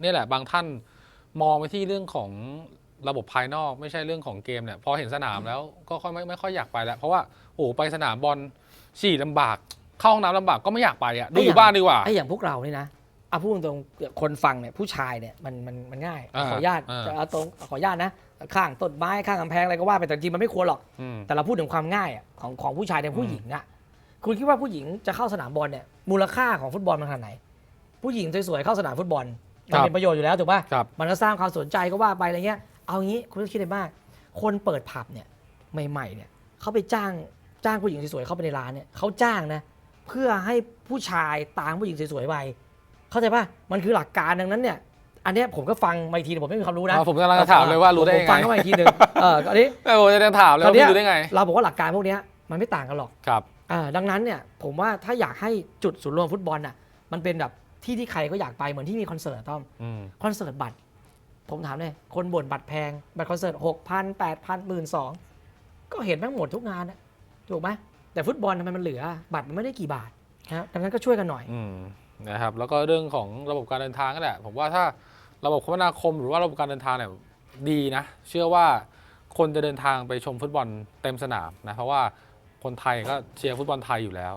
เนี่ยแหละบางท่านมองไปที่เรื่องของระบบภายนอกไม่ใช่เรื่องของเกมเนี่ยพอเห็นสนามแล้วก็ค่อยไม่ไม่ค่อยอยากไปแล้ว เพราะว่าโอ้โหไปสนามบอลฉี่ลำบาก เข้าห้องน้ำลำบากก็ไม่อยากไปอะดูอยู่บ้านดีกว่าไอ้อย่างพวกเรานี่นะเอาพูดตรงๆคนฟังเนี่ยผู้ชายเนี่ยมันมันมันง่ายอ่าขออนุญาตอ่าจะเอาตรงขออนุญาตนะ ข้างต้นไม้ข้างกำแพงอะไรก็ว่าไปแต่จริงมันไม่ควรหรอกอืมแต่เราพูดถึงความง่ายอะของของผู้ชายในผู้หญิงอะคุณคิดว่าผู้หญิงจะเข้าสนามบอลเนี่ยมูลค่าของฟุตบอลมันขนาดไหน ผู้หญิงสวยๆเข้าสนามฟุตบอล มันเป็นประโยชน์อยู่แล้วถูกป่ะครับมันก็สร้างความสนใจก็ว่าไปอะไรเงี้ยเอางี้คุณต้องคิดอะไรมาก คนเปิดผับเนี่ยใหม่ๆเนี่ยเขาไปจ้างจ้างผู้หญิงสวยๆเข้าไปในร้านเนี่ยเขาจ้างนะเพื่อให้ผู้ชายตามผู้หญิงสวยๆไปเข้าใจป่ะมันคือหลักการดังนั้นเนี่ยอันเนี้ยผมก็ฟังมาอีกทีแต่ผมไม่มีความรู้นะอ่าผมกำลังจะถามเลยว่ารู้ได้ยังไงผมฟังเข้ามาอีกทีหนึ่งเอออันนี้แต่ผมจะถามเลยคราวว่าเนี้ยพี่รู้ได้ไง เราบอกว่าหลักการพวกเนี้ยมันไม่ต่างกันหรอกครับอ่าดังนั้นเนี่ยผมว่าถ้าอยากให้จุดศูนย์รวมฟุตบอลน่ะมันเป็นแบบ ที่ที่ใครก็อยากไปเหมือนที่มีคอนเสิร์ตอะต้อมอืมคอนเสิร์ตบัตร ผมถามเลยคนบ่นบัตรแพง บัตรคอนเสิร์ตหกพันแปดพันหมื่นสองก็เห็นแม่งหมดทุกงานนะถูกไหมแต่ฟุตบอลทำไมมันเหลือ บัตรมันไม่ได้กี่บาทนะครับดังนั้นก็ช่วยกันหน่อย อืมนะครับแล้วก็เรื่องของระบบการเดินทางก็แหละผมว่าถ้าระบบคมนาคมหรือว่าระบบการเดินทางเนี่ยดีนะ เชื่อว่าคนจะเดินทางไปชมฟุตบอลเต็มสนามนะเพราะว่าคนไทยก็เชียร์ฟุตบอลไทยอยู่แล้ว